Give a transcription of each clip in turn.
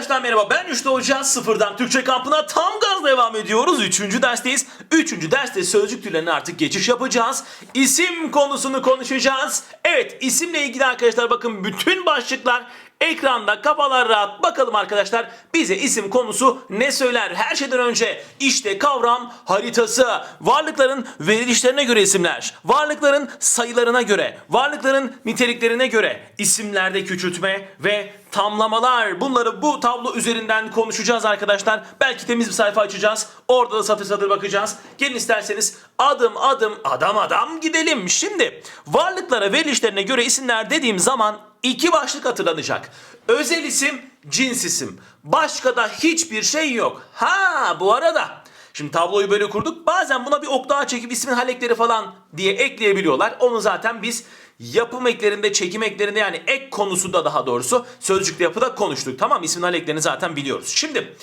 Arkadaşlar merhaba ben Üçlü Hoca sıfırdan Türkçe kampına tam gaz devam ediyoruz. Üçüncü dersteyiz. Üçüncü derste sözcük türlerine artık geçiş yapacağız. İsim konusunu konuşacağız. Evet isimle ilgili arkadaşlar bakın bütün başlıklar ekranda kafalar rahat. Bakalım arkadaşlar bize isim konusu ne söyler? Her şeyden önce işte kavram haritası. Varlıkların verilişlerine göre isimler. Varlıkların sayılarına göre. Varlıkların niteliklerine göre isimlerde küçültme ve tamlamalar. Bunları bu tablo üzerinden konuşacağız arkadaşlar. Belki temiz bir sayfa açacağız. Orada da satır satır bakacağız. Gelin isterseniz adım adım adam adam gidelim. Şimdi varlıklara verilişlerine göre isimler dediğim zaman iki başlık hatırlanacak. Özel isim, cins isim. Başka da hiçbir şey yok. Ha bu arada Şimdi tabloyu böyle kurduk. Bazen buna bir ok daha çekip ismin halekleri falan diye ekleyebiliyorlar. Onu zaten biz yapım eklerinde, çekim eklerinde yani ek konusunda daha doğrusu sözcükte yapıda konuştuk. Tamam ismin haleklerini zaten biliyoruz. Şimdi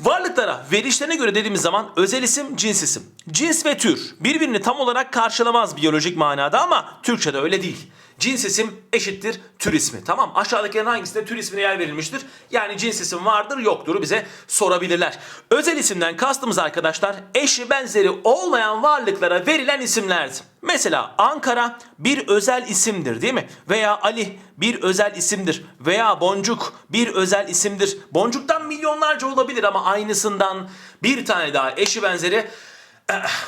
varlıklara verişlerine göre dediğimiz zaman özel isim, cins isim. Cins ve tür birbirini tam olarak karşılamaz biyolojik manada ama Türkçe'de öyle değil. Cins isim eşittir tür ismi. Tamam aşağıdakilerin hangisinde tür ismine yer verilmiştir? Yani cins isim vardır yoktur bize sorabilirler. Özel isimden kastımız arkadaşlar eşi benzeri olmayan varlıklara verilen isimlerdir. Mesela Ankara bir özel isimdir değil mi? Veya Ali bir özel isimdir. Veya Boncuk bir özel isimdir. Boncuktan milyonlarca olabilir ama aynısından bir tane daha eşi benzeri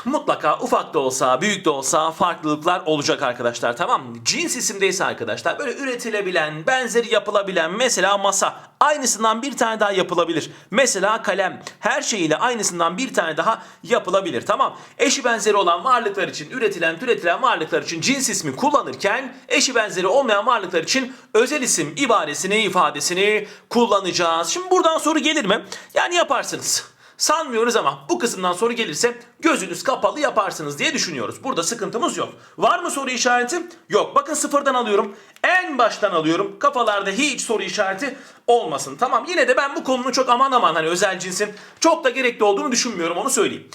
mutlaka ufak da olsa büyük de olsa farklılıklar olacak arkadaşlar tamam mı? Cins isimdeyse arkadaşlar böyle üretilebilen, benzeri yapılabilen mesela masa aynısından bir tane daha yapılabilir. Mesela kalem her şeyiyle aynısından bir tane daha yapılabilir tamam. Eşi benzeri olan varlıklar için üretilen türetilen varlıklar için cins ismi kullanırken eşi benzeri olmayan varlıklar için özel isim ibaresini ifadesini kullanacağız. Şimdi buradan soru gelir mi? Yani yaparsınız. Sanmıyoruz ama bu kısımdan soru gelirse gözünüz kapalı yaparsınız diye düşünüyoruz. Burada sıkıntımız yok. Var mı soru işareti? Yok. Bakın sıfırdan alıyorum. En baştan alıyorum. Kafalarda hiç soru işareti olmasın. Tamam yine de ben bu konunun çok aman aman hani özel cinsin çok da gerekli olduğunu düşünmüyorum onu söyleyeyim.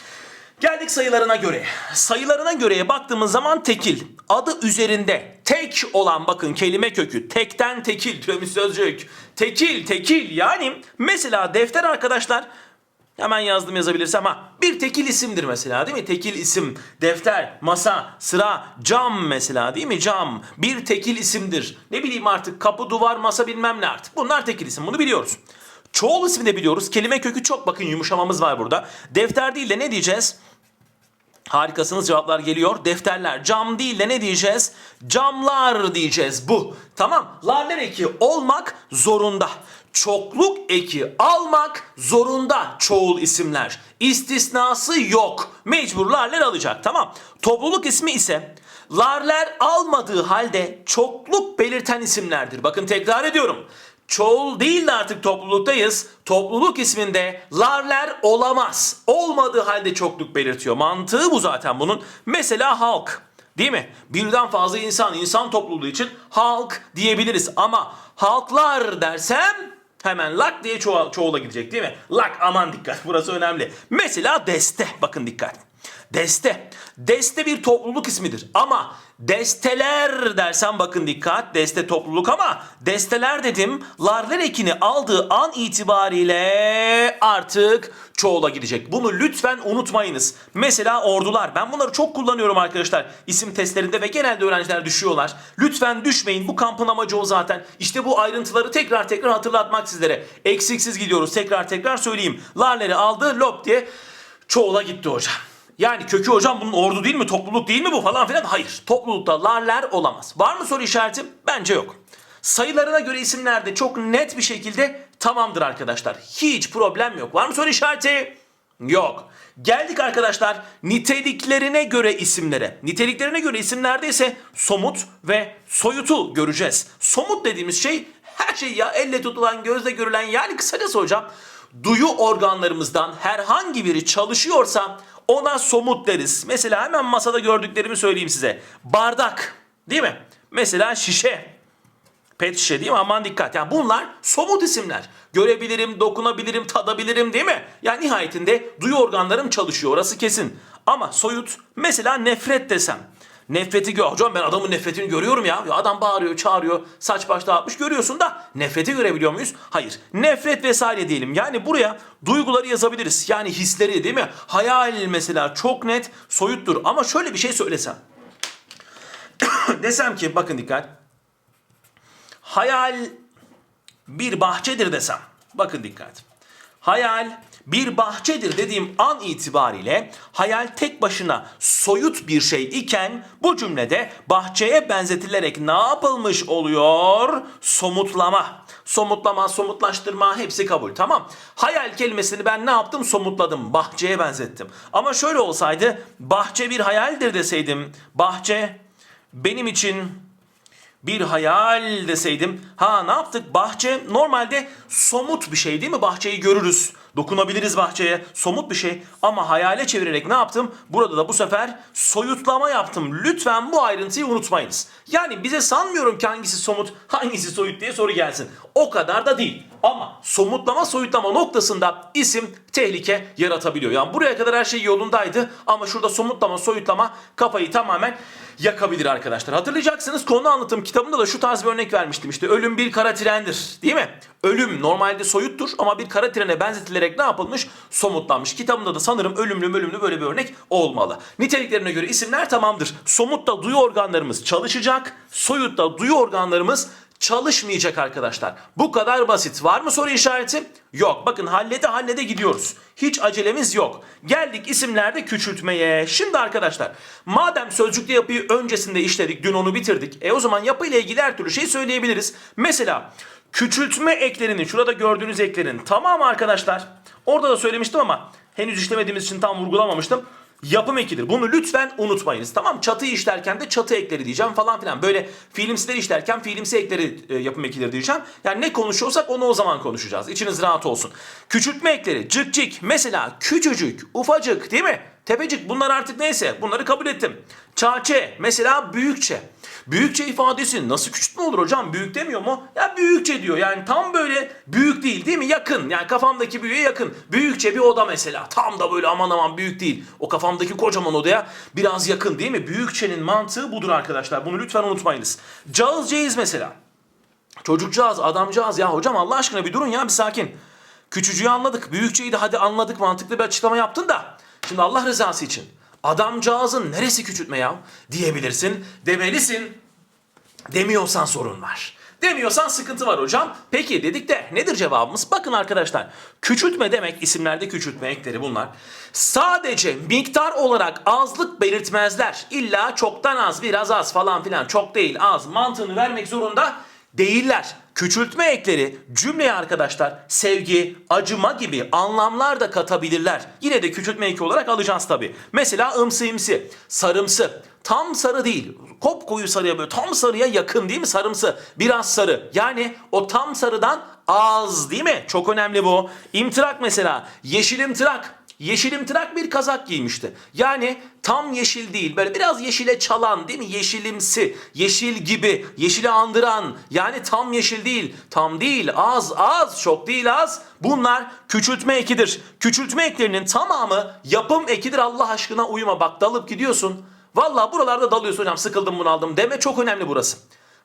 Geldik sayılarına göre. Sayılarına göreye baktığımız zaman tekil. Adı üzerinde tek olan bakın kelime kökü. Tekten tekil türemiş sözcük. Tekil tekil yani mesela defter arkadaşlar Hemen yazdım yazabilirsem ha. Bir tekil isimdir mesela değil mi? Tekil isim. Defter, masa, sıra, cam mesela değil mi? Cam. Bir tekil isimdir. Ne bileyim artık kapı, duvar, masa bilmem ne artık. Bunlar tekil isim. Bunu biliyoruz. Çoğul ismi de biliyoruz. Kelime kökü çok bakın yumuşamamız var burada. Defter değil de ne diyeceğiz? Harikasınız cevaplar geliyor. Defterler cam değil de ne diyeceğiz? Camlar diyeceğiz bu. Tamam. Larler eki olmak zorunda. Çokluk eki almak zorunda çoğul isimler. İstisnası yok. Mecbur larler alacak. Tamam. Topluluk ismi ise larler almadığı halde çokluk belirten isimlerdir. Bakın tekrar ediyorum. Çoğul değil de artık topluluktayız. Topluluk isminde larler olamaz. Olmadığı halde çokluk belirtiyor. Mantığı bu zaten bunun. Mesela halk. Değil mi? Birden fazla insan, insan topluluğu için halk diyebiliriz. Ama halklar dersem hemen lak diye çoğu, çoğula gidecek değil mi? Lak aman dikkat burası önemli. Mesela deste bakın dikkat. Deste. Deste bir topluluk ismidir ama desteler dersen bakın dikkat deste topluluk ama desteler dedim larler ekini aldığı an itibariyle artık çoğula gidecek. Bunu lütfen unutmayınız. Mesela ordular ben bunları çok kullanıyorum arkadaşlar isim testlerinde ve genelde öğrenciler düşüyorlar. Lütfen düşmeyin bu kampın amacı o zaten. İşte bu ayrıntıları tekrar tekrar hatırlatmak sizlere. Eksiksiz gidiyoruz tekrar tekrar söyleyeyim. Larleri aldı lop diye çoğula gitti hocam. Yani kökü hocam bunun ordu değil mi topluluk değil mi bu falan filan? Hayır toplulukta larler olamaz. Var mı soru işareti? Bence yok. Sayılarına göre isimlerde çok net bir şekilde tamamdır arkadaşlar. Hiç problem yok. Var mı soru işareti? Yok. Geldik arkadaşlar niteliklerine göre isimlere. Niteliklerine göre isimlerde ise somut ve soyutu göreceğiz. Somut dediğimiz şey her şey ya elle tutulan gözle görülen yani kısacası hocam duyu organlarımızdan herhangi biri çalışıyorsa ona somut deriz. Mesela hemen masada gördüklerimi söyleyeyim size. Bardak değil mi? Mesela şişe. Pet şişe değil mi? Aman dikkat. Yani bunlar somut isimler. Görebilirim, dokunabilirim, tadabilirim değil mi? Yani nihayetinde duyu organlarım çalışıyor. Orası kesin. Ama soyut mesela nefret desem. Nefreti gör. Hocam ben adamın nefretini görüyorum ya. ya. Adam bağırıyor, çağırıyor, saç baş dağıtmış görüyorsun da nefreti görebiliyor muyuz? Hayır. Nefret vesaire diyelim. Yani buraya duyguları yazabiliriz. Yani hisleri değil mi? Hayal mesela çok net, soyuttur. Ama şöyle bir şey söylesem. desem ki bakın dikkat. Hayal bir bahçedir desem. Bakın dikkat. Hayal bir bahçedir dediğim an itibariyle hayal tek başına soyut bir şey iken bu cümlede bahçeye benzetilerek ne yapılmış oluyor? Somutlama. Somutlama, somutlaştırma hepsi kabul. Tamam. Hayal kelimesini ben ne yaptım? Somutladım. Bahçeye benzettim. Ama şöyle olsaydı bahçe bir hayaldir deseydim. Bahçe benim için bir hayal deseydim. Ha ne yaptık? Bahçe normalde somut bir şey değil mi? Bahçeyi görürüz. Dokunabiliriz bahçeye. Somut bir şey. Ama hayale çevirerek ne yaptım? Burada da bu sefer soyutlama yaptım. Lütfen bu ayrıntıyı unutmayınız. Yani bize sanmıyorum ki hangisi somut, hangisi soyut diye soru gelsin. O kadar da değil. Ama somutlama soyutlama noktasında isim tehlike yaratabiliyor. Yani buraya kadar her şey yolundaydı ama şurada somutlama soyutlama kafayı tamamen yakabilir arkadaşlar. Hatırlayacaksınız konu anlatım kitabında da şu tarz bir örnek vermiştim. İşte ölüm bir kara trendir değil mi? Ölüm normalde soyuttur ama bir kara trene benzetilerek ne yapılmış? Somutlanmış. Kitabımda da sanırım ölümlü ölümlü böyle bir örnek olmalı. Niteliklerine göre isimler tamamdır. Somutta duyu organlarımız çalışacak. Soyutta duyu organlarımız çalışmayacak arkadaşlar. Bu kadar basit. Var mı soru işareti? Yok. Bakın hallede hallede gidiyoruz. Hiç acelemiz yok. Geldik isimlerde küçültmeye. Şimdi arkadaşlar madem sözcükte yapıyı öncesinde işledik, dün onu bitirdik. E o zaman yapıyla ilgili her türlü şey söyleyebiliriz. Mesela küçültme eklerinin, şurada gördüğünüz eklerin tamamı arkadaşlar. Orada da söylemiştim ama henüz işlemediğimiz için tam vurgulamamıştım yapım ekidir. Bunu lütfen unutmayınız. Tamam çatıyı işlerken de çatı ekleri diyeceğim falan filan. Böyle filmsileri işlerken filmsi ekleri e, yapım ekidir diyeceğim. Yani ne konuşuyorsak onu o zaman konuşacağız. İçiniz rahat olsun. Küçültme ekleri cık mesela küçücük, ufacık değil mi? Tepecik bunlar artık neyse bunları kabul ettim. Çağçe mesela büyükçe. Büyükçe ifadesi nasıl küçültme olur hocam? Büyük demiyor mu? Ya büyükçe diyor. Yani tam böyle büyük değil değil mi? Yakın. Yani kafamdaki büyüğe yakın. Büyükçe bir oda mesela. Tam da böyle aman aman büyük değil. O kafamdaki kocaman odaya biraz yakın değil mi? Büyükçenin mantığı budur arkadaşlar. Bunu lütfen unutmayınız. Cağız ceyiz mesela. Çocukcağız, adamcağız ya hocam Allah aşkına bir durun ya bir sakin. Küçücüğü anladık, büyükçeyi de hadi anladık mantıklı bir açıklama yaptın da. Şimdi Allah rızası için adamcağızın neresi küçültme ya diyebilirsin, demelisin. Demiyorsan sorun var. Demiyorsan sıkıntı var hocam. Peki dedik de nedir cevabımız? Bakın arkadaşlar küçültme demek isimlerde küçültme ekleri bunlar. Sadece miktar olarak azlık belirtmezler. İlla çoktan az biraz az falan filan çok değil az mantığını vermek zorunda değiller. Küçültme ekleri cümleye arkadaşlar sevgi, acıma gibi anlamlar da katabilirler. Yine de küçültme eki olarak alacağız tabi. Mesela ımsı imsi, sarımsı, tam sarı değil. Kop koyu sarıya böyle tam sarıya yakın değil mi sarımsı? Biraz sarı. Yani o tam sarıdan az değil mi? Çok önemli bu. İmtirak mesela yeşil imtirak. Yeşil imtirak bir kazak giymişti. Yani tam yeşil değil böyle biraz yeşile çalan değil mi? Yeşilimsi, yeşil gibi, yeşili andıran yani tam yeşil değil. Tam değil az az çok değil az. Bunlar küçültme ekidir. Küçültme eklerinin tamamı yapım ekidir Allah aşkına uyuma bak dalıp gidiyorsun. Vallahi buralarda dalıyorsun hocam sıkıldım bunaldım deme çok önemli burası.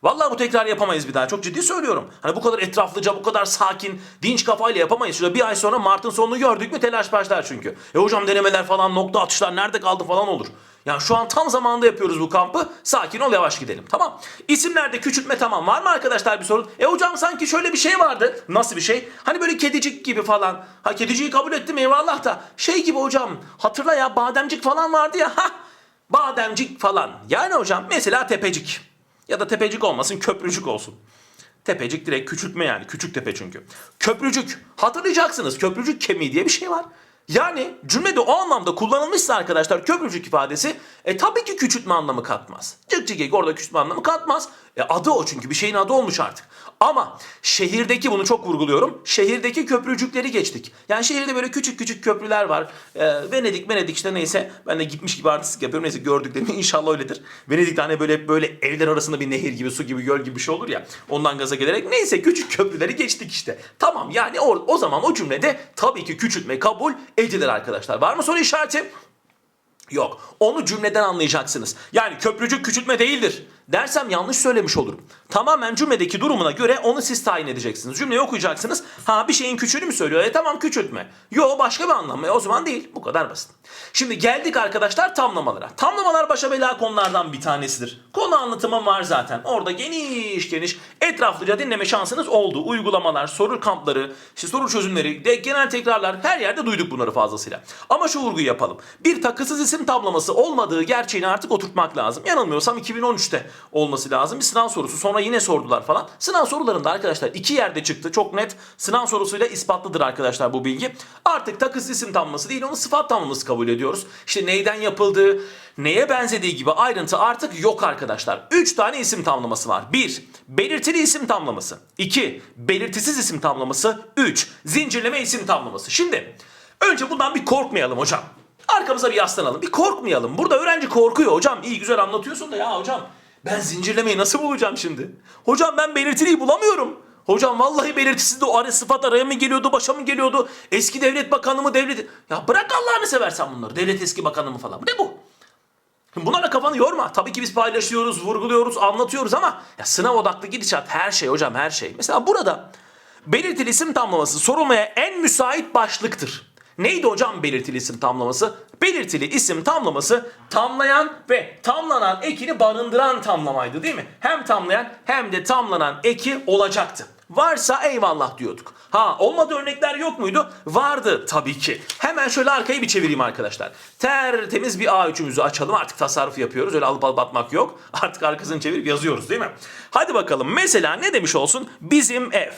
Vallahi bu tekrar yapamayız bir daha. Çok ciddi söylüyorum. Hani bu kadar etraflıca, bu kadar sakin, dinç kafayla yapamayız. Şurada bir ay sonra Mart'ın sonunu gördük mü telaş başlar çünkü. E hocam denemeler falan, nokta atışlar nerede kaldı falan olur. Yani şu an tam zamanında yapıyoruz bu kampı. Sakin ol yavaş gidelim. Tamam. İsimlerde küçültme tamam. Var mı arkadaşlar bir sorun? E hocam sanki şöyle bir şey vardı. Nasıl bir şey? Hani böyle kedicik gibi falan. Ha kediciyi kabul ettim eyvallah da. Şey gibi hocam hatırla ya bademcik falan vardı ya. Ha bademcik falan. Yani hocam mesela tepecik. Ya da tepecik olmasın köprücük olsun. Tepecik direkt küçültme yani. Küçük tepe çünkü. Köprücük. Hatırlayacaksınız köprücük kemiği diye bir şey var. Yani cümlede o anlamda kullanılmışsa arkadaşlar köprücük ifadesi e tabii ki küçültme anlamı katmaz. Cık cık orada küçültme anlamı katmaz. E adı o çünkü bir şeyin adı olmuş artık. Ama şehirdeki bunu çok vurguluyorum. Şehirdeki köprücükleri geçtik. Yani şehirde böyle küçük küçük köprüler var. Ee, Venedik, Venedik işte neyse. Ben de gitmiş gibi artistik yapıyorum. Neyse gördüklerim inşallah öyledir. Venedik'te hani böyle böyle evler arasında bir nehir gibi, su gibi, göl gibi bir şey olur ya. Ondan gaza gelerek neyse küçük köprüleri geçtik işte. Tamam yani o, o zaman o cümlede tabii ki küçültme kabul edilir arkadaşlar. Var mı soru işareti? Yok. Onu cümleden anlayacaksınız. Yani köprücük küçültme değildir. Dersem yanlış söylemiş olurum. Tamamen cümledeki durumuna göre onu siz tayin edeceksiniz. Cümleyi okuyacaksınız. Ha bir şeyin küçüğünü mü söylüyor? E tamam küçültme. Yo başka bir anlamı. E, o zaman değil. Bu kadar basit. Şimdi geldik arkadaşlar tamlamalara. Tamlamalar başa bela konulardan bir tanesidir. Konu anlatımım var zaten. Orada geniş geniş etraflıca dinleme şansınız oldu. Uygulamalar, soru kampları, işte soru çözümleri, de genel tekrarlar her yerde duyduk bunları fazlasıyla. Ama şu vurguyu yapalım. Bir takısız isim tablaması olmadığı gerçeğini artık oturtmak lazım. Yanılmıyorsam 2013'te olması lazım. Bir sınav sorusu. Sonra yine sordular falan. Sınav sorularında arkadaşlar iki yerde çıktı. Çok net sınav sorusuyla ispatlıdır arkadaşlar bu bilgi. Artık takısız isim tamlaması değil onu sıfat tamlaması kabul ediyoruz. İşte neyden yapıldığı, neye benzediği gibi ayrıntı artık yok arkadaşlar. 3 tane isim tamlaması var. 1. Belirtili isim tamlaması. 2. Belirtisiz isim tamlaması. 3. Zincirleme isim tamlaması. Şimdi önce bundan bir korkmayalım hocam. Arkamıza bir yaslanalım. Bir korkmayalım. Burada öğrenci korkuyor. Hocam iyi güzel anlatıyorsun da ya hocam ben zincirlemeyi nasıl bulacağım şimdi? Hocam ben belirtiliyi bulamıyorum. Hocam vallahi belirtisiz de o arı sıfat araya mı geliyordu, başa mı geliyordu? Eski devlet bakanı mı devlet... Ya bırak Allah'ını seversen bunları. Devlet eski bakanı mı falan. Ne bu? Bunlara kafanı yorma. Tabii ki biz paylaşıyoruz, vurguluyoruz, anlatıyoruz ama ya sınav odaklı gidişat her şey hocam her şey. Mesela burada belirtili isim tamlaması sorulmaya en müsait başlıktır. Neydi hocam belirtili isim tamlaması? Belirtili isim tamlaması tamlayan ve tamlanan ekini barındıran tamlamaydı değil mi? Hem tamlayan hem de tamlanan eki olacaktı. Varsa eyvallah diyorduk. Ha olmadı örnekler yok muydu? Vardı tabii ki. Hemen şöyle arkayı bir çevireyim arkadaşlar. Tertemiz bir A3'ümüzü açalım. Artık tasarruf yapıyoruz. Öyle alıp alıp atmak yok. Artık arkasını çevirip yazıyoruz değil mi? Hadi bakalım. Mesela ne demiş olsun? Bizim ev.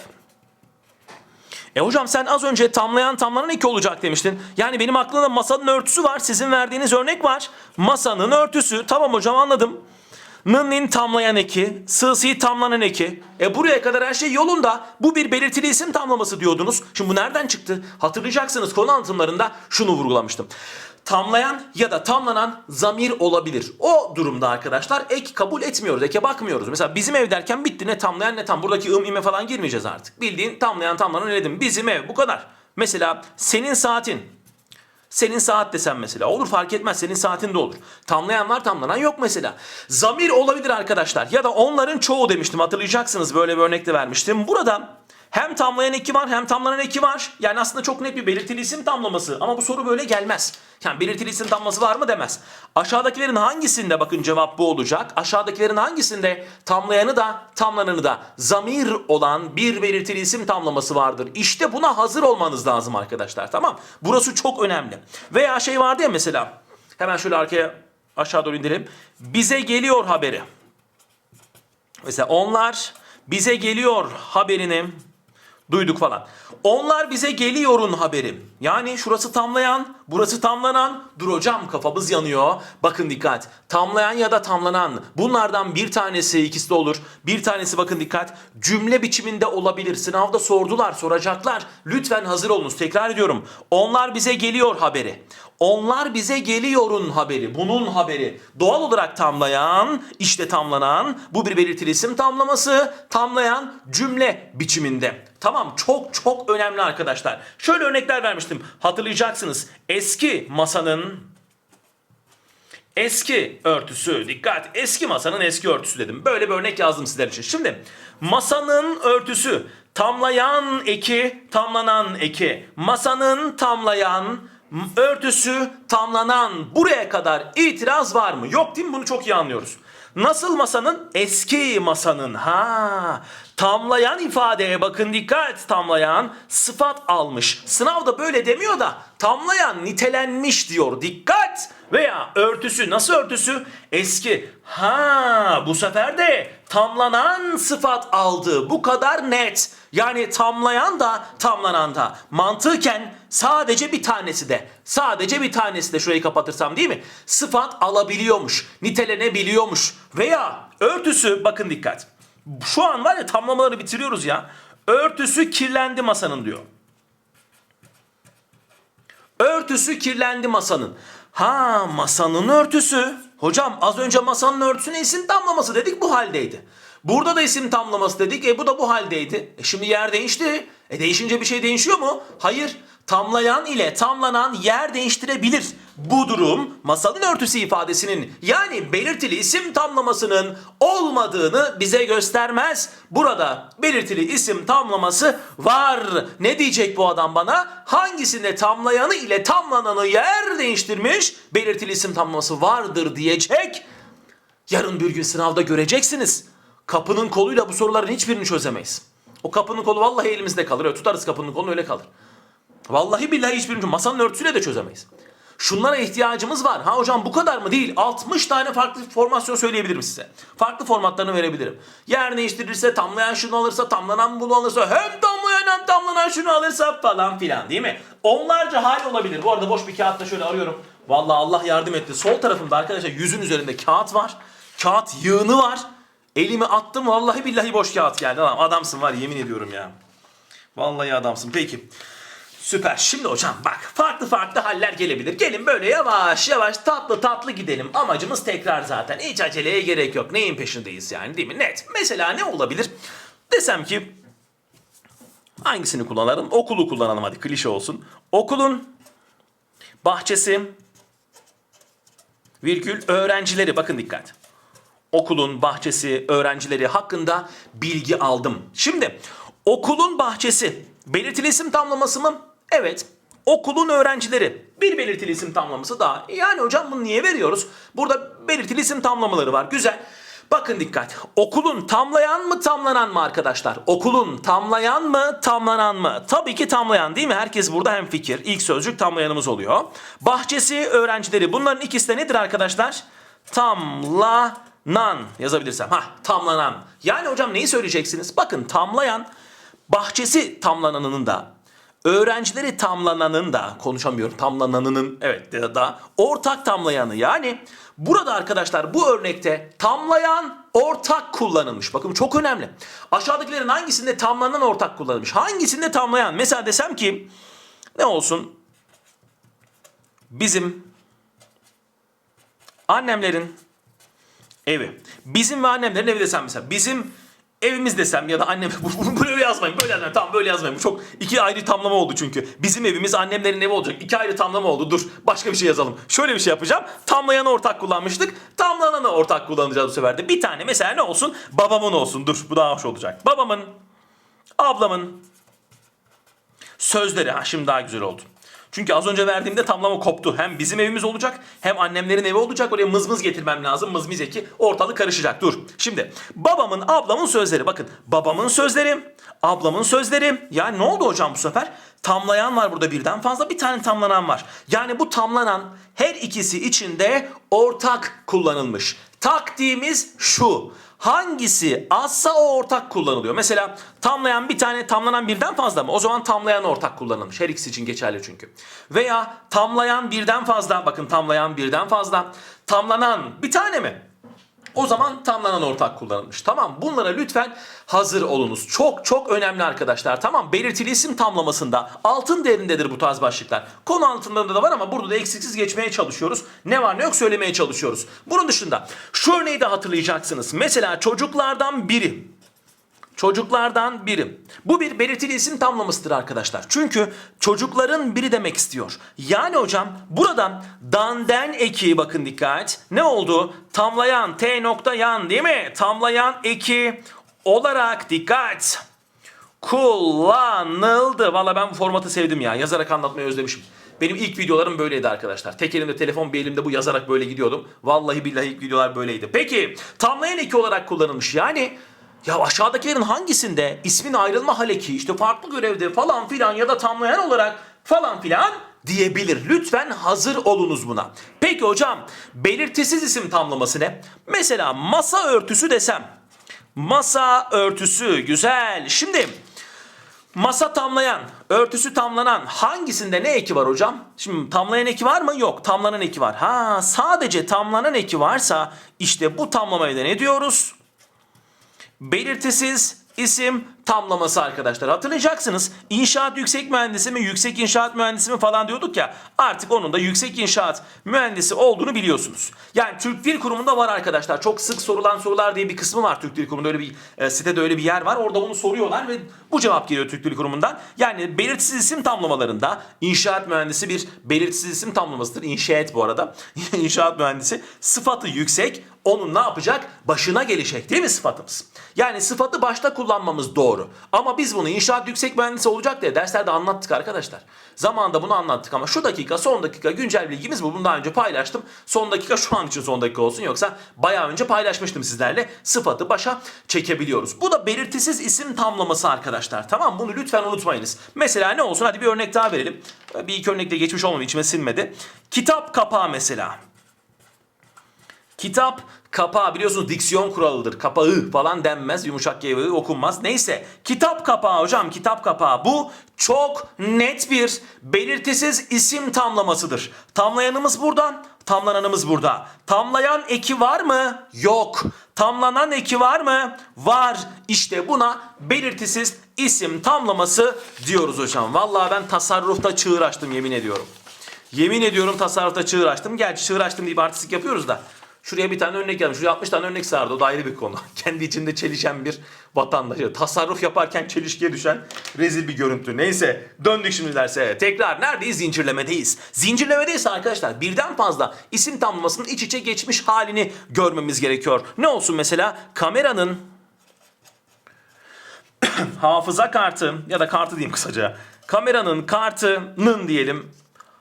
E hocam sen az önce tamlayan tamlanan eki olacak demiştin. Yani benim aklımda masanın örtüsü var. Sizin verdiğiniz örnek var. Masanın örtüsü. Tamam hocam anladım. Nınnin tamlayan eki, sığsi tamlanan eki. E buraya kadar her şey yolunda. Bu bir belirtili isim tamlaması diyordunuz. Şimdi bu nereden çıktı? Hatırlayacaksınız konu anlatımlarında şunu vurgulamıştım. Tamlayan ya da tamlanan zamir olabilir. O durumda arkadaşlar ek kabul etmiyoruz. Eke bakmıyoruz. Mesela bizim ev derken bitti. Ne tamlayan ne tam. Buradaki ım ime falan girmeyeceğiz artık. Bildiğin tamlayan tamlanan eledim. Bizim ev bu kadar. Mesela senin saatin. Senin saat desem mesela. Olur fark etmez. Senin saatin de olur. Tamlayan var tamlanan yok mesela. Zamir olabilir arkadaşlar. Ya da onların çoğu demiştim. Hatırlayacaksınız böyle bir örnek de vermiştim. Burada hem tamlayan eki var hem tamlanan eki var. Yani aslında çok net bir belirtili isim tamlaması. Ama bu soru böyle gelmez. Yani belirtili isim tamlaması var mı demez. Aşağıdakilerin hangisinde bakın cevap bu olacak. Aşağıdakilerin hangisinde tamlayanı da tamlananı da zamir olan bir belirtili isim tamlaması vardır. İşte buna hazır olmanız lazım arkadaşlar tamam. Burası çok önemli. Veya şey vardı ya mesela. Hemen şöyle arkaya aşağı doğru indirelim. Bize geliyor haberi. Mesela onlar bize geliyor haberini duyduk falan. Onlar bize geliyorun haberi. Yani şurası tamlayan, burası tamlanan. Dur hocam kafamız yanıyor. Bakın dikkat. Tamlayan ya da tamlanan. Bunlardan bir tanesi ikisi de olur. Bir tanesi bakın dikkat. Cümle biçiminde olabilir. Sınavda sordular, soracaklar. Lütfen hazır olunuz. Tekrar ediyorum. Onlar bize geliyor haberi. Onlar bize geliyorun haberi, bunun haberi. Doğal olarak tamlayan, işte tamlanan, bu bir belirtili isim tamlaması, tamlayan cümle biçiminde. Tamam çok çok önemli arkadaşlar. Şöyle örnekler vermiştim. Hatırlayacaksınız. Eski masanın Eski örtüsü dikkat eski masanın eski örtüsü dedim. Böyle bir örnek yazdım sizler için. Şimdi masanın örtüsü tamlayan eki tamlanan eki masanın tamlayan örtüsü tamlanan buraya kadar itiraz var mı? Yok değil mi? Bunu çok iyi anlıyoruz. Nasıl masanın? Eski masanın. Ha, tamlayan ifadeye bakın dikkat. Tamlayan sıfat almış. Sınavda böyle demiyor da tamlayan nitelenmiş diyor. Dikkat. Veya örtüsü nasıl örtüsü? Eski. Ha, bu sefer de tamlanan sıfat aldı. Bu kadar net. Yani tamlayan da tamlanan da. Mantıken sadece bir tanesi de sadece bir tanesi de şurayı kapatırsam değil mi? Sıfat alabiliyormuş, nitelenebiliyormuş. Veya örtüsü bakın dikkat. Şu an var ya tamlamaları bitiriyoruz ya. Örtüsü kirlendi masanın diyor. Örtüsü kirlendi masanın. Ha masanın örtüsü. Hocam az önce masanın örtüsüne isim tamlaması dedik bu haldeydi. Burada da isim tamlaması dedik. E bu da bu haldeydi. E şimdi yer değişti. E değişince bir şey değişiyor mu? Hayır. Tamlayan ile tamlanan yer değiştirebilir. Bu durum masalın örtüsü ifadesinin yani belirtili isim tamlamasının olmadığını bize göstermez. Burada belirtili isim tamlaması var. Ne diyecek bu adam bana? Hangisinde tamlayanı ile tamlananı yer değiştirmiş belirtili isim tamlaması vardır diyecek. Yarın bir gün sınavda göreceksiniz. Kapının koluyla bu soruların hiçbirini çözemeyiz. O kapının kolu vallahi elimizde kalır. Öyle tutarız kapının kolunu öyle kalır. Vallahi billahi hiçbirini masanın örtüsüyle de çözemeyiz. Şunlara ihtiyacımız var. Ha hocam bu kadar mı? Değil. 60 tane farklı formasyon söyleyebilirim size. Farklı formatlarını verebilirim. Yer değiştirirse, tamlayan şunu alırsa, tamlanan bunu alırsa, hem tamlayan hem tamlanan şunu alırsa falan filan değil mi? Onlarca hal olabilir. Bu arada boş bir kağıtta şöyle arıyorum. Vallahi Allah yardım etti. Sol tarafımda arkadaşlar yüzün üzerinde kağıt var. Kağıt yığını var. Elimi attım vallahi billahi boş kağıt geldi. Adam, adamsın var yemin ediyorum ya. Vallahi adamsın. Peki. Süper. Şimdi hocam bak farklı farklı haller gelebilir. Gelin böyle yavaş yavaş tatlı tatlı gidelim. Amacımız tekrar zaten. Hiç aceleye gerek yok. Neyin peşindeyiz yani değil mi? Net. Mesela ne olabilir? Desem ki hangisini kullanalım? Okulu kullanalım hadi klişe olsun. Okulun bahçesi virgül öğrencileri bakın dikkat okulun bahçesi, öğrencileri hakkında bilgi aldım. Şimdi okulun bahçesi belirtili isim tamlaması mı? Evet. Okulun öğrencileri bir belirtili isim tamlaması daha. Yani hocam bunu niye veriyoruz? Burada belirtili isim tamlamaları var. Güzel. Bakın dikkat. Okulun tamlayan mı tamlanan mı arkadaşlar? Okulun tamlayan mı tamlanan mı? Tabii ki tamlayan değil mi? Herkes burada hem fikir. İlk sözcük tamlayanımız oluyor. Bahçesi öğrencileri. Bunların ikisi de nedir arkadaşlar? Tamlanan yazabilirsem. Ha tamlanan. Yani hocam neyi söyleyeceksiniz? Bakın tamlayan bahçesi tamlananının da öğrencileri tamlananın da konuşamıyorum tamlananının evet da, da ortak tamlayanı yani burada arkadaşlar bu örnekte tamlayan ortak kullanılmış. Bakın çok önemli. Aşağıdakilerin hangisinde tamlanan ortak kullanılmış? Hangisinde tamlayan? Mesela desem ki ne olsun? Bizim annemlerin evi. Bizim ve annemlerin evi desem mesela. Bizim evimiz desem ya da annem böyle yazmayın böyle yazmayın. Tamam böyle yazmayın. Bu çok iki ayrı tamlama oldu çünkü. Bizim evimiz annemlerin evi olacak. İki ayrı tamlama oldu. Dur başka bir şey yazalım. Şöyle bir şey yapacağım. Tamlayanı ortak kullanmıştık. Tamlananı ortak kullanacağız bu sefer de. Bir tane mesela ne olsun? Babamın olsun. Dur bu daha hoş olacak. Babamın ablamın sözleri. Ha şimdi daha güzel oldu. Çünkü az önce verdiğimde tamlama koptu. Hem bizim evimiz olacak hem annemlerin evi olacak. Oraya mızmız getirmem lazım. Mızmız eki ortalık karışacak. Dur. Şimdi babamın ablamın sözleri. Bakın babamın sözleri, ablamın sözleri. Yani ne oldu hocam bu sefer? Tamlayan var burada birden fazla. Bir tane tamlanan var. Yani bu tamlanan her ikisi içinde ortak kullanılmış. Taktiğimiz şu. Hangisi azsa o ortak kullanılıyor. Mesela tamlayan bir tane tamlanan birden fazla mı? O zaman tamlayan ortak kullanılmış. Her ikisi için geçerli çünkü. Veya tamlayan birden fazla. Bakın tamlayan birden fazla. Tamlanan bir tane mi? O zaman tamlanan ortak kullanılmış. Tamam bunlara lütfen hazır olunuz. Çok çok önemli arkadaşlar. Tamam belirtili isim tamlamasında altın değerindedir bu tarz başlıklar. Konu altında da var ama burada da eksiksiz geçmeye çalışıyoruz. Ne var ne yok söylemeye çalışıyoruz. Bunun dışında şu örneği de hatırlayacaksınız. Mesela çocuklardan biri Çocuklardan biri. Bu bir belirtili isim tamlamasıdır arkadaşlar. Çünkü çocukların biri demek istiyor. Yani hocam buradan danden eki bakın dikkat. Ne oldu? Tamlayan T nokta yan değil mi? Tamlayan eki olarak dikkat. Kullanıldı. Valla ben bu formatı sevdim ya. Yazarak anlatmayı özlemişim. Benim ilk videolarım böyleydi arkadaşlar. Tek elimde telefon bir elimde bu yazarak böyle gidiyordum. Vallahi billahi ilk videolar böyleydi. Peki tamlayan eki olarak kullanılmış. Yani ya aşağıdakilerin hangisinde ismin ayrılma haleki işte farklı görevde falan filan ya da tamlayan olarak falan filan diyebilir. Lütfen hazır olunuz buna. Peki hocam belirtisiz isim tamlaması ne? Mesela masa örtüsü desem. Masa örtüsü güzel. Şimdi masa tamlayan, örtüsü tamlanan hangisinde ne eki var hocam? Şimdi tamlayan eki var mı? Yok. Tamlanan eki var. Ha sadece tamlanan eki varsa işte bu tamlamaya da ne diyoruz? Belirtisiz isim tamlaması arkadaşlar. Hatırlayacaksınız inşaat yüksek mühendisi mi yüksek inşaat mühendisi mi falan diyorduk ya artık onun da yüksek inşaat mühendisi olduğunu biliyorsunuz. Yani Türk Dil Kurumu'nda var arkadaşlar. Çok sık sorulan sorular diye bir kısmı var Türk Dil Kurumu'nda öyle bir e, sitede öyle bir yer var. Orada bunu soruyorlar ve bu cevap geliyor Türk Dil Kurumu'ndan. Yani belirtisiz isim tamlamalarında inşaat mühendisi bir belirtisiz isim tamlamasıdır. İnşaat bu arada. inşaat mühendisi sıfatı yüksek onun ne yapacak? Başına gelecek değil mi sıfatımız? Yani sıfatı başta kullanmamız doğru. Ama biz bunu inşaat yüksek mühendisi olacak diye derslerde anlattık arkadaşlar. Zamanında bunu anlattık ama şu dakika son dakika güncel bilgimiz bu. Bunu daha önce paylaştım. Son dakika şu an için son dakika olsun yoksa bayağı önce paylaşmıştım sizlerle. Sıfatı başa çekebiliyoruz. Bu da belirtisiz isim tamlaması arkadaşlar. Tamam bunu lütfen unutmayınız. Mesela ne olsun hadi bir örnek daha verelim. Bir iki örnekle geçmiş olmadı içime sinmedi. Kitap kapağı mesela. Kitap kapağı biliyorsunuz diksiyon kuralıdır. Kapağı falan denmez. Yumuşak G okunmaz. Neyse. Kitap kapağı hocam kitap kapağı. Bu çok net bir belirtisiz isim tamlamasıdır. Tamlayanımız buradan. Tamlananımız burada. Tamlayan eki var mı? Yok. Tamlanan eki var mı? Var. İşte buna belirtisiz isim tamlaması diyoruz hocam. Vallahi ben tasarrufta çığır açtım yemin ediyorum. Yemin ediyorum tasarrufta çığır açtım. Gerçi çığır açtım deyip artistik yapıyoruz da. Şuraya bir tane örnek yazmış. Şuraya 60 tane örnek sardı. O da ayrı bir konu. Kendi içinde çelişen bir vatandaş. Tasarruf yaparken çelişkiye düşen rezil bir görüntü. Neyse döndük şimdi derse. Tekrar neredeyiz? Zincirlemedeyiz. Zincirlemedeyiz arkadaşlar. Birden fazla isim tamlamasının iç içe geçmiş halini görmemiz gerekiyor. Ne olsun mesela? Kameranın hafıza kartı ya da kartı diyeyim kısaca. Kameranın kartının diyelim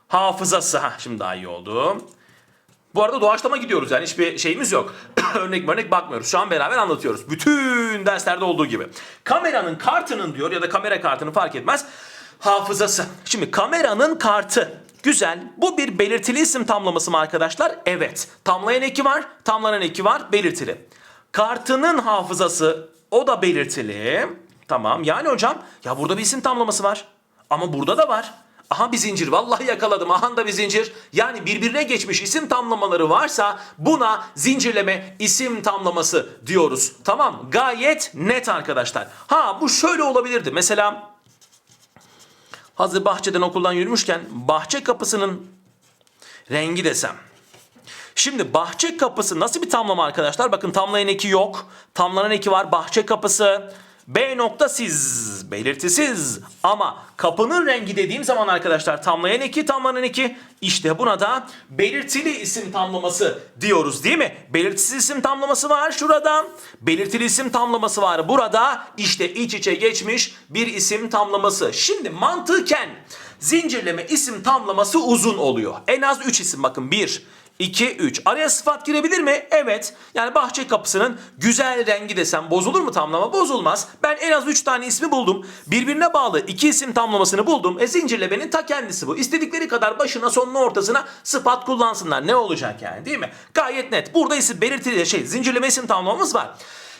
hafızası. Ha şimdi daha iyi oldu. Bu arada doğaçlama gidiyoruz yani hiçbir şeyimiz yok. örnek örnek bakmıyoruz. Şu an beraber anlatıyoruz. Bütün derslerde olduğu gibi. Kameranın kartının diyor ya da kamera kartını fark etmez. Hafızası. Şimdi kameranın kartı. Güzel. Bu bir belirtili isim tamlaması mı arkadaşlar? Evet. Tamlayan eki var, tamlanan eki var, belirtili. Kartının hafızası o da belirtili. Tamam. Yani hocam ya burada bir isim tamlaması var. Ama burada da var. Aha bir zincir. Vallahi yakaladım. Aha da bir zincir. Yani birbirine geçmiş isim tamlamaları varsa buna zincirleme isim tamlaması diyoruz. Tamam. Gayet net arkadaşlar. Ha bu şöyle olabilirdi. Mesela hazır bahçeden okuldan yürümüşken bahçe kapısının rengi desem. Şimdi bahçe kapısı nasıl bir tamlama arkadaşlar? Bakın tamlayan eki yok. Tamlanan eki var. Bahçe kapısı. B nokta siz belirtisiz ama kapının rengi dediğim zaman arkadaşlar tamlayan eki tamlanan eki işte buna da belirtili isim tamlaması diyoruz değil mi? Belirtisiz isim tamlaması var şurada. Belirtili isim tamlaması var burada. İşte iç içe geçmiş bir isim tamlaması. Şimdi mantıken zincirleme isim tamlaması uzun oluyor. En az 3 isim bakın 1 2, 3. Araya sıfat girebilir mi? Evet. Yani bahçe kapısının güzel rengi desem bozulur mu tamlama? Bozulmaz. Ben en az 3 tane ismi buldum. Birbirine bağlı iki isim tamlamasını buldum. E zincirlemenin ta kendisi bu. İstedikleri kadar başına sonuna ortasına sıfat kullansınlar. Ne olacak yani değil mi? Gayet net. Burada isim belirtili şey zincirleme isim tamlamamız var.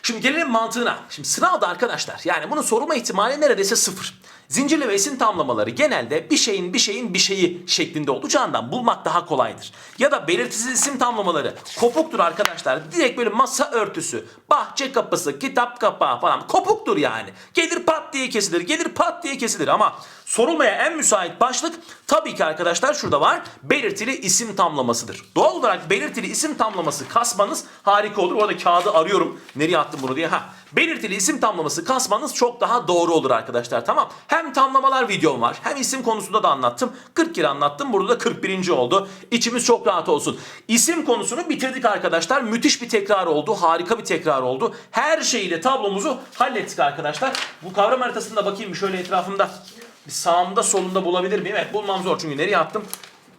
Şimdi gelelim mantığına. Şimdi sınavda arkadaşlar yani bunun sorulma ihtimali neredeyse sıfır. Zincirleme isim tamlamaları genelde bir şeyin bir şeyin bir şeyi şeklinde olacağından bulmak daha kolaydır. Ya da belirtisiz isim tamlamaları kopuktur arkadaşlar. Direkt böyle masa örtüsü, bahçe kapısı, kitap kapağı falan kopuktur yani. Gelir pat diye kesilir, gelir pat diye kesilir ama sorulmaya en müsait başlık tabii ki arkadaşlar şurada var. Belirtili isim tamlamasıdır. Doğal olarak belirtili isim tamlaması kasmanız harika olur. Orada kağıdı arıyorum. Nereye attım bunu diye. Ha. Belirtili isim tamlaması kasmanız çok daha doğru olur arkadaşlar. Tamam. Hem tamlamalar videom var. Hem isim konusunda da anlattım. 40 kere anlattım. Burada da 41. oldu. İçimiz çok rahat olsun. İsim konusunu bitirdik arkadaşlar. Müthiş bir tekrar oldu. Harika bir tekrar oldu. Her şeyiyle tablomuzu hallettik arkadaşlar. Bu kavram haritasında bakayım şöyle etrafımda. Bir sağımda solunda bulabilir miyim? Evet bulmam zor çünkü nereye attım?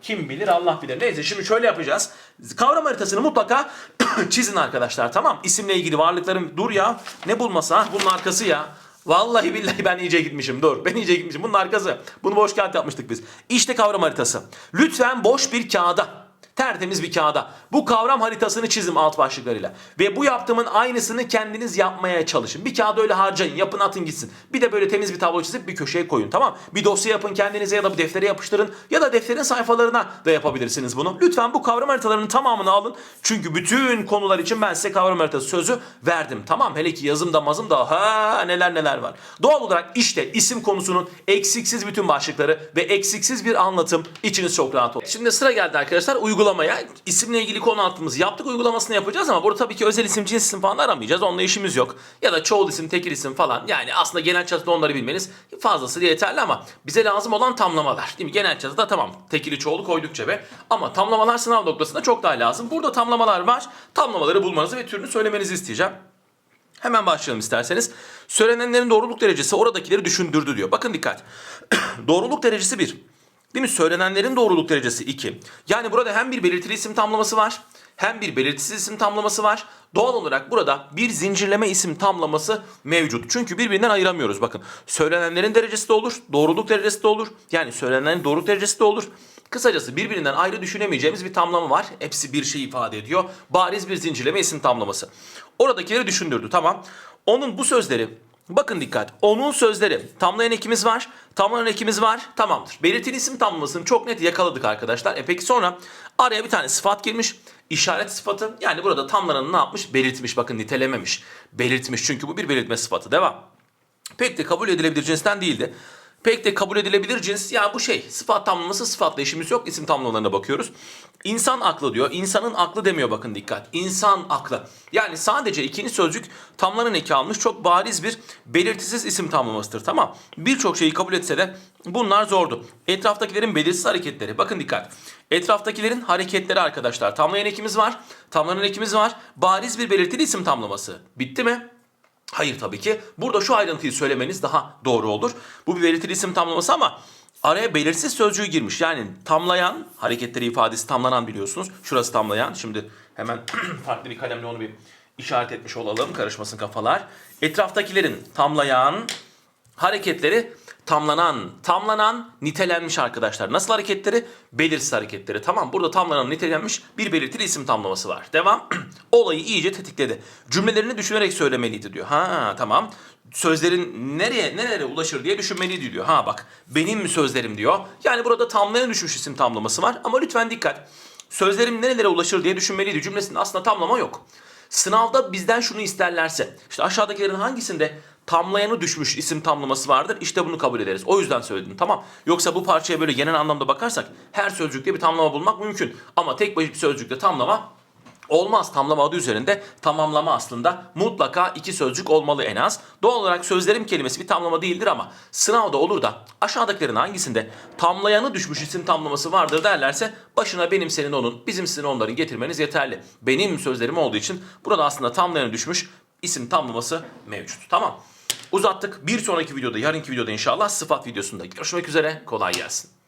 Kim bilir Allah bilir. Neyse şimdi şöyle yapacağız. Kavram haritasını mutlaka çizin arkadaşlar tamam. İsimle ilgili varlıkların dur ya. Ne bulması ha? Bunun arkası ya. Vallahi billahi ben iyice gitmişim. Dur ben iyice gitmişim. Bunun arkası. Bunu boş kağıt yapmıştık biz. İşte kavram haritası. Lütfen boş bir kağıda tertemiz bir kağıda bu kavram haritasını çizim alt başlıklarıyla. Ve bu yaptığımın aynısını kendiniz yapmaya çalışın. Bir kağıda öyle harcayın, yapın atın gitsin. Bir de böyle temiz bir tablo çizip bir köşeye koyun tamam Bir dosya yapın kendinize ya da bir deftere yapıştırın ya da defterin sayfalarına da yapabilirsiniz bunu. Lütfen bu kavram haritalarının tamamını alın. Çünkü bütün konular için ben size kavram haritası sözü verdim. Tamam hele ki yazımda mazımda ha neler neler var. Doğal olarak işte isim konusunun eksiksiz bütün başlıkları ve eksiksiz bir anlatım içiniz çok rahat olsun. Şimdi sıra geldi arkadaşlar uygulamaya. İsimle ilgili konu anlatımımızı yaptık uygulamasını yapacağız ama burada tabii ki özel isim cins isim falan aramayacağız. Onunla işimiz yok. Ya da çoğul isim tekil isim falan. Yani aslında genel çatıda onları bilmeniz fazlası yeterli ama bize lazım olan tamlamalar. Değil mi? Genel çatıda tamam tekili çoğulu koyduk cebe. Ama tamlamalar sınav noktasında çok daha lazım. Burada tamlamalar var. Tamlamaları bulmanızı ve türünü söylemenizi isteyeceğim. Hemen başlayalım isterseniz. Söylenenlerin doğruluk derecesi oradakileri düşündürdü diyor. Bakın dikkat. doğruluk derecesi 1. Değil mi? Söylenenlerin doğruluk derecesi 2. Yani burada hem bir belirtili isim tamlaması var hem bir belirtisiz isim tamlaması var. Doğal olarak burada bir zincirleme isim tamlaması mevcut. Çünkü birbirinden ayıramıyoruz. Bakın söylenenlerin derecesi de olur, doğruluk derecesi de olur. Yani söylenenlerin doğruluk derecesi de olur. Kısacası birbirinden ayrı düşünemeyeceğimiz bir tamlama var. Hepsi bir şey ifade ediyor. Bariz bir zincirleme isim tamlaması. Oradakileri düşündürdü tamam. Onun bu sözleri Bakın dikkat. Onun sözleri. Tamlayan ekimiz var. Tamlayan ekimiz var. Tamamdır. Belirtili isim tamlamasını çok net yakaladık arkadaşlar. E peki sonra araya bir tane sıfat girmiş. İşaret sıfatı. Yani burada tamlananı ne yapmış? Belirtmiş. Bakın nitelememiş. Belirtmiş. Çünkü bu bir belirtme sıfatı. Devam. Pek de kabul edilebilir cinsten değildi. Pek de kabul edilebilir cins ya bu şey sıfat tamlaması sıfatla işimiz yok isim tamlamalarına bakıyoruz. İnsan aklı diyor. İnsanın aklı demiyor bakın dikkat. İnsan aklı. Yani sadece ikinci sözcük tamlanan eki almış çok bariz bir belirtisiz isim tamlamasıdır tamam. Birçok şeyi kabul etse de bunlar zordu. Etraftakilerin belirsiz hareketleri. Bakın dikkat. Etraftakilerin hareketleri arkadaşlar. Tamlayan ekimiz var. Tamlanan ekimiz var. Bariz bir belirtili isim tamlaması. Bitti mi? Hayır tabii ki. Burada şu ayrıntıyı söylemeniz daha doğru olur. Bu bir belirtili isim tamlaması ama araya belirsiz sözcüğü girmiş. Yani tamlayan, hareketleri ifadesi tamlanan biliyorsunuz. Şurası tamlayan. Şimdi hemen farklı bir kalemle onu bir işaret etmiş olalım. Karışmasın kafalar. Etraftakilerin tamlayan hareketleri tamlanan, tamlanan, nitelenmiş arkadaşlar. Nasıl hareketleri? Belirsiz hareketleri. Tamam burada tamlanan, nitelenmiş bir belirtili isim tamlaması var. Devam. Olayı iyice tetikledi. Cümlelerini düşünerek söylemeliydi diyor. Ha tamam. Sözlerin nereye nereye ulaşır diye düşünmeliydi diyor. Ha bak benim mi sözlerim diyor. Yani burada tamlayan düşmüş isim tamlaması var. Ama lütfen dikkat. Sözlerim nerelere ulaşır diye düşünmeliydi. Cümlesinde aslında tamlama yok. Sınavda bizden şunu isterlerse, işte aşağıdakilerin hangisinde tamlayanı düşmüş isim tamlaması vardır? İşte bunu kabul ederiz. O yüzden söyledim tamam. Yoksa bu parçaya böyle genel anlamda bakarsak her sözcükte bir tamlama bulmak mümkün. Ama tek bir sözcükte tamlama Olmaz tamlama adı üzerinde tamamlama aslında mutlaka iki sözcük olmalı en az. Doğal olarak sözlerim kelimesi bir tamlama değildir ama sınavda olur da aşağıdakilerin hangisinde tamlayanı düşmüş isim tamlaması vardır derlerse başına benim senin onun bizim sizin onların getirmeniz yeterli. Benim sözlerim olduğu için burada aslında tamlayanı düşmüş isim tamlaması mevcut. Tamam. Uzattık. Bir sonraki videoda, yarınki videoda inşallah sıfat videosunda görüşmek üzere. Kolay gelsin.